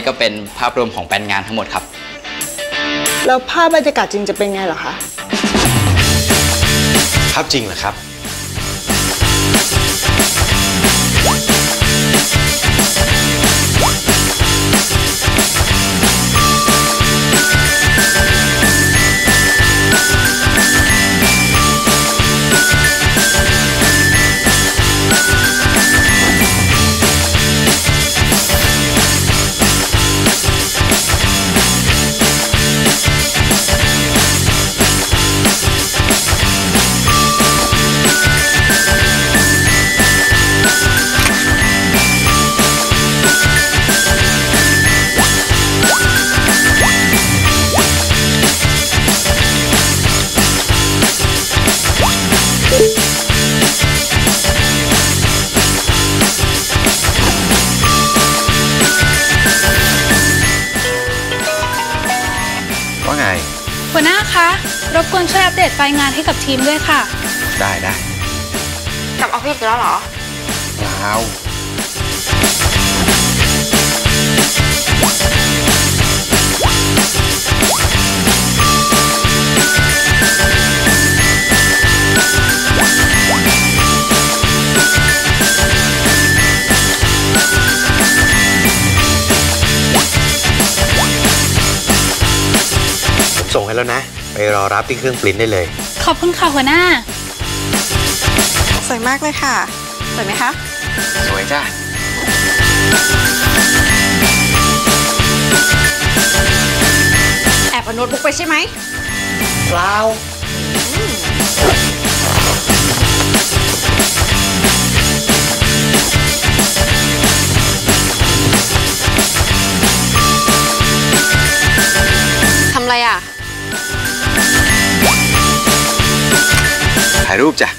นี่ก็เป็นภาพรวมของแปลนงานทั้งหมดครับ แล้วภาพบรรยากาศจริงจะเป็นไงเหรอคะ ภาพจริงเหรอครับ ว่าไง หัวหน้าคะ รบกวนช่วยอัปเดตไฟล์งานให้กับทีมด้วยค่ะ ได้ได้กลับออฟฟิศอีกแล้วเหรอเปล่า ส่งให้แล้วนะ ไปรอรับที่เครื่องปริ้นได้เลย ขอบคุณค่ะหัวหน้า สวยมากเลยค่ะ สวยไหมคะ สวยจ้าแอบเอาโน้ตบุ๊กไปใช่ไหมเปล่า ถ่ายรูปจ้ะ